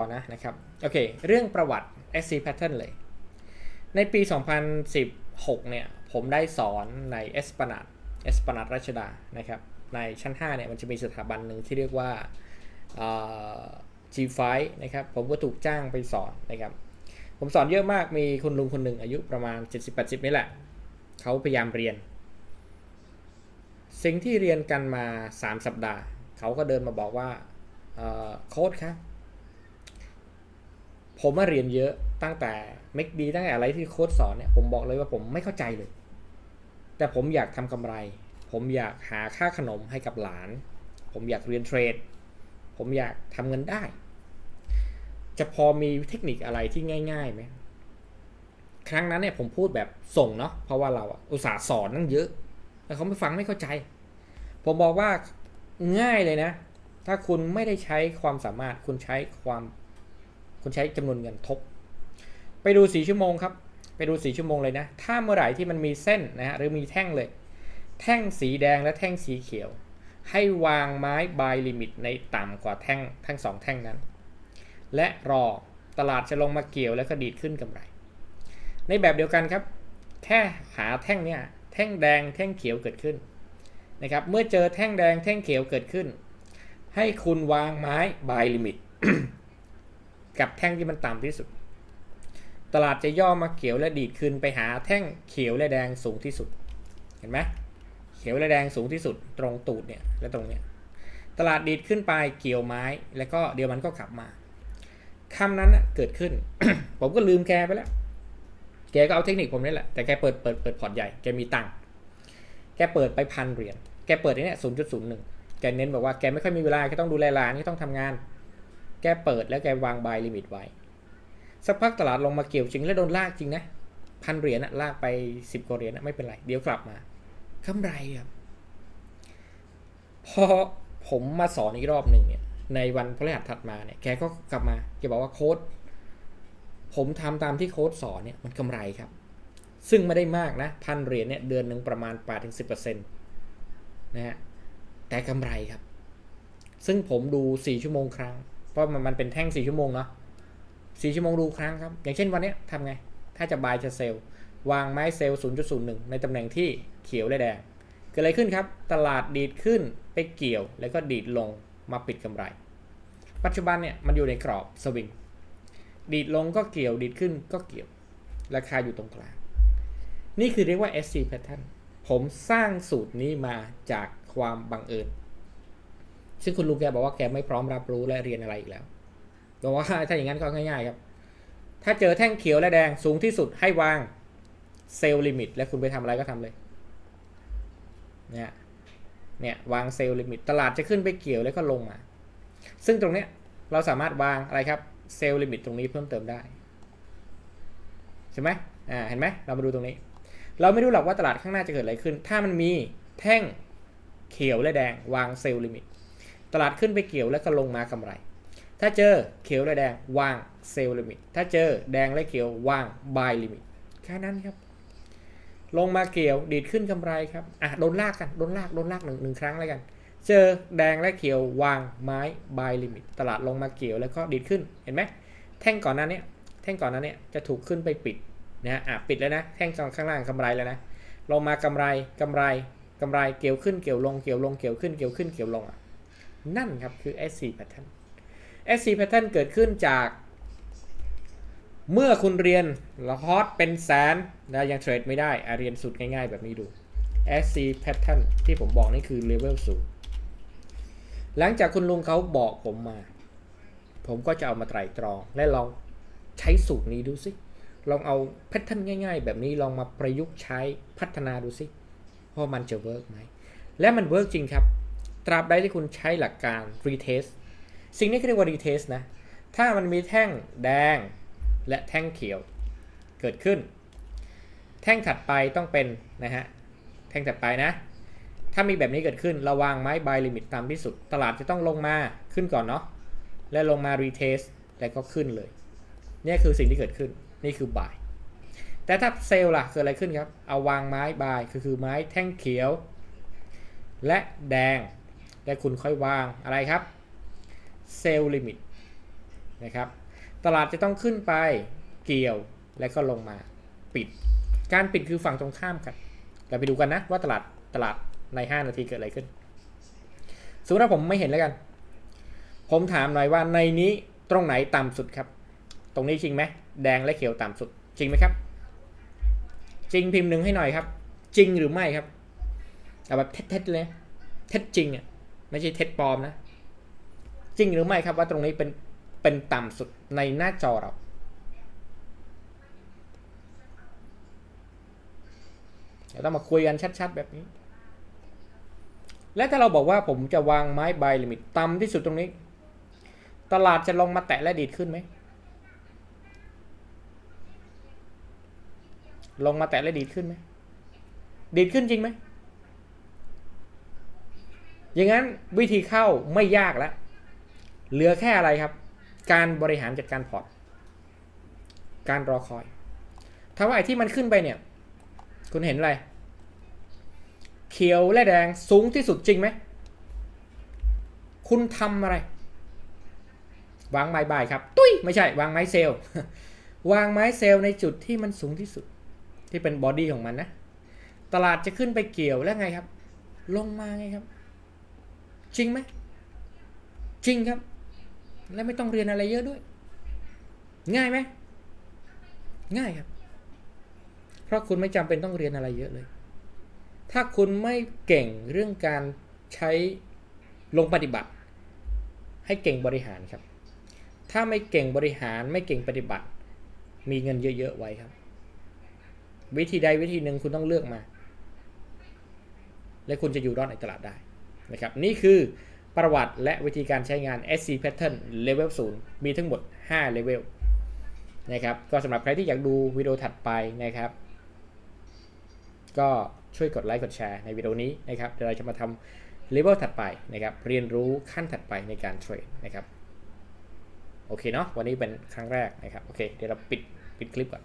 ่อนะนะครับโอเคเรื่องประวัติ SC pattern เลย ในปี 2016 เนี่ยผมได้สอนใน e s p l a n a d e s p l a n a d รัชดานะครับในชั้น 5 เนี่ยมันจะมีสถาบันหนึ่งที่เรียกว่า G5 นะครับผมก็ถูกจ้างไปสอนนะครับผมสอนเยอะมากมีคุณลุงคนหนึ่งอายุประมาณ 70-80 นี่แหละ เขาพยายามเรียน สิ่งที่เรียนกันมา 3 สัปดาห์ เขาก็เดินมาบอกว่าโค้ดครับ ผมมาเรียนเยอะตั้งแต่เมกดีตั้งแต่อะไรที่โค้ดสอนเนี่ยผมบอกเลยว่าผมไม่เข้าใจเลย แต่ผมอยากทำกำไร ผมอยากหาค่าขนมให้กับหลาน ผมอยากเรียนเทรด ผมอยากทำเงินได้ จะพอมีเทคนิคอะไรที่ง่ายๆไหมครั้งนั้นเนี่ยผมพูดแบบส่งเนาะเพราะว่าเราอะอุตส่าห์สอนนั่งเยอะแต่เขาไม่ฟังไม่เข้าใจ ผมบอกว่าง่ายเลยนะ ถ้าคุณไม่ได้ใช้ความสามารถคุณใช้ความ คุณใช้จำนวนเงินทบ ไปดูสีชั่วโมงครับ ไปดูสีชั่วโมงเลยนะ ถ้าเมื่อไหร่ที่มันมีเส้นนะฮะหรือมีแท่งเลย แท่งสีแดงและแท่งสีเขียว ให้วางไม้บายลิมิตในต่ำกว่าแท่งทั้งสองแท่งนั้น และรอตลาดจะลงมาเกี่ยวแล้วก็ดีดขึ้นกำไร ในแบบเดียวกันครับ แค่หาแท่งเนี่ยแท่งแดงแท่งเขียวเกิดขึ้นนะครับ เมื่อเจอแท่งแดงแท่งเขียวเกิดขึ้น ให้คุณวางไม้บายลิมิต กับแท่งที่มันต่ำที่สุด ตลาดจะย่อมาเขียวและดีดขึ้นไปหาแท่งเขียวและแดงสูงที่สุด เห็นไหมเขียวและแดงสูงที่สุด ตรงตูดเนี่ยและตรงเนี้ยตลาดดีดขึ้นไปเกี่ยวไม้แล้วก็เดี๋ยวมันก็กลับมาคำนั้นเกิดขึ้น ผมก็ลืมแกไปแล้ว แกก็เอาเทคนิคผมนี่แหละ แต่แกเปิดเปิดเปิดพอร์ตใหญ่ แกมีตังค์ แกเปิดไปพันเหรียญ แกเปิดไอ้เนี่ยศูนย์จุดศูนย์หนึ่งแกเน้นบอกว่าแกไม่ค่อยมีเวลาแกต้องดูแลร้านแกต้องทำงาน แกเปิดแล้วแกวางบายลิมิตไว้ สักพักตลาดลงมาเกี่ยวจริงแล้วโดนลากจริงนะพันเหรียญอะลากไปสิบกว่าเหรียญอะไม่เป็นไร เดี๋ยวกลับมากำไรครับ พอผมมาสอนอีกรอบหนึ่งเนี่ย ในวันพฤหัสถัดมาเนี่ย แกก็กลับมาแกบอกว่าโค้ดผมทำตามที่โค้ดสอนเนี่ยมันกำไรครับ ซึ่งไม่ได้มากนะพันเหรียญเนี่ยเดือนหนึ่งประมาณ8-10%นะฮะแต่กำไรครับ ซึ่งผมดู 4 ชั่วโมงครั้ง เพราะมันมันเป็นแท่ง4ชั่วโมงเนาะ4ชั่วโมงดูครั้งครับ อย่างเช่นวันนี้ทำไง ถ้าจะบายจะเซลล์วางไม้เซลล์0.01 ในตำแหน่งที่เขียวและแดง เกิดอะไรขึ้นครับ ตลาดดีดขึ้นไปเกี่ยว แล้วก็ดีดลงมาปิดกำไร ปัจจุบันเนี่ยมันอยู่ในกรอบสวิง ดีดลงก็เกี่ยว ดีดขึ้นก็เกี่ยว ราคาอยู่ตรงกลาง นี่คือเรียกว่า SC pattern ผมสร้างสูตรนี้มาจากความบังเอิญ ซึ่งคุณลุงแกบอกว่าแกไม่พร้อมรับรู้และเรียนอะไรอีกแล้วบอกว่าถ้าอย่างนั้นก็ง่ายๆครับ ถ้าเจอแท่งเขียวและแดงสูงที่สุดให้วางเซลล์ลิมิต และคุณไปทำอะไรก็ทำเลยเนี่ยเนี่ยวางเซลล์ลิมิต ตลาดจะขึ้นไปเกี่ยวแล้วก็ลงมา ซึ่งตรงเนี้ยเราสามารถวางอะไรครับเซลล์ลิมิตตรงนี้เพิ่มเติมได้ใช่ไหมอ่าเห็นไหมเรามาดูตรงนี้ เราไม่รู้หรอกว่าตลาดข้างหน้าจะเกิดอะไรขึ้น ถ้ามันมีแท่งเขียวและแดงวางเซลล์ลิมิต ตลาดขึ้นไปเกี่ยวแล้วก็ลงมากำไร ถ้าเจอเขียวและแดงวางเซลล์ลิมิต ถ้าเจอแดงและเขียววางบายลิมิต แค่นั้นครับ ลงมาเกี่ยวดีดขึ้นกำไรครับ อะโดนลากกัน โดนลาก โดนลากหนึ่งหนึ่งครั้งแล้วกัน เจอแดงและเขียววางไม้บายลิมิต ตลาดลงมาเกี่ยวแล้วก็ดีดขึ้น เห็นไหมแท่งก่อนหนั้นเนี่ยแท่งก่อนหนั้นเนี่ยจะถูกขึ้นไปปิดนะฮะ อะปิดแล้วนะ แท่งข้างล่างกำไรแล้วนะ ลงมากำไรกำไรกำไรเกี่ยวขึ้นเกี่ยวลงเกี่ยวลงเกี่ยวขึ้นเกี่ยวขึ้นเกี่ยวลงอะ นั่นครับคือ SC pattern SC pattern เกิดขึ้นจาก เมื่อคุณเรียนละฮอตเป็นแสนนะยังเทรดไม่ได้อเรียนสูตรง่ายๆ แบบนี้ดู SC pattern ที่ผมบอกนี่คือ level สูงหลังจากคุณลุงเขาบอกผมมา ผมก็จะเอามาไตร่ตรอง และลองใช้สูตรนี้ดูสิลองเอาแพทเทิร์นง่าย ๆ แบบนี้ลองมาประยุกต์ใช้พัฒนาดูสิว่ามันจะเวิร์กไหมและมันเวิร์กจริงครับ ตราบใดที่คุณใช้หลักการ retest สิ่งนี้เรียกว่า retest นะ ถ้ามันมีแท่งแดงและแท่งเขียวเกิดขึ้น แท่งถัดไปต้องเป็นนะฮะ แท่งถัดไปนะ ถ้ามีแบบนี้เกิดขึ้น ระวางไม้ buy limit ตามที่สุด ตลาดจะต้องลงมาขึ้นก่อนเนาะ และลงมา retest แล้วก็ขึ้นเลย นี่คือสิ่งที่เกิดขึ้น นี่คือ buy แต่ถ้าเซลล์ล่ะเกิดอะไรขึ้นครับ เอาวางไม้ buy คือคือไม้แท่งเขียว และแดง และคุณค่อยวางอะไรครับเซลล์ลิมิตนะครับตลาดจะต้องขึ้นไปเกี่ยวแล้วก็ลงมาปิด การปิดคือฝั่งตรงข้ามกันเราไปดูกันนะว่าตลาดตลาดใน 5 นาทีเกิดอะไรขึ้นสมมติว่าผมไม่เห็นแล้วกัน ผมถามหน่อยว่าในนี้ตรงไหนต่ำสุดครับ ตรงนี้จริงไหมแดงและเขียวต่ำสุด จริงไหมครับ จริงพิมพ์หนึ่งให้หน่อยครับ จริงหรือไม่ครับเอาแบบเท็จๆเลย เท็จจริงอะ ไม่ใช่เท็จปลอมนะ จริงหรือไม่ครับว่าตรงนี้เป็นเป็นต่ำสุดในหน้าจอเราเดี๋ยวต้องมาคุยกันชัด ๆ แบบนี้ และถ้าเราบอกว่าผมจะวางไม้ใบลิมิตต่ำที่สุดตรงนี้ ตลาดจะลงมาแตะและดีดขึ้นไหม ลงมาแตะและดีดขึ้นไหม ดีดขึ้นจริงไหม อย่างนั้นวิธีเข้าไม่ยากแล้วเหลือแค่อะไรครับ การบริหารจัดการพอร์ต การรอคอยถ้าว่าไอ้ที่มันขึ้นไปเนี่ย คุณเห็นอะไร เขียวและแดงสูงที่สุดจริงไหม คุณทำอะไร วางไม้บายครับ ตุ้ยไม่ใช่ วางไม้เซลล์ วางไม้เซลล์ในจุดที่มันสูงที่สุด ที่เป็นบอดี้ของมันนะ ตลาดจะขึ้นไปเกี่ยวแล้วไงครับ ลงมาไงครับ จริงไหมจริงครับ และไม่ต้องเรียนอะไรเยอะด้วย ง่ายไหมง่ายครับ เพราะคุณไม่จำเป็นต้องเรียนอะไรเยอะเลย ถ้าคุณไม่เก่งเรื่องการใช้ลงปฏิบัติ ให้เก่งบริหารครับ ถ้าไม่เก่งบริหารไม่เก่งปฏิบัติ มีเงินเยอะๆไว้ครับ วิธีใดวิธีหนึ่งคุณต้องเลือกมา และคุณจะอยู่รอดในตลาดได้ นะครับนี่คือประวัติและวิธีการใช้งาน SC Pattern Level 0 มีทั้งหมด 5 Level นะครับก็สำหรับใครที่อยากดูวิดีโอถัดไปนะครับ ก็ช่วยกดไลค์กดแชร์ในวิดีโอนี้นะครับเดี๋ยวเราจะมาทำเลเวลถัดไปนะครับ เรียนรู้ขั้นถัดไปในการเทรดนะครับ โอเคเนาะวันนี้เป็นครั้งแรกนะครับ โอเค เดี๋ยวเราปิดปิดคลิปก่อน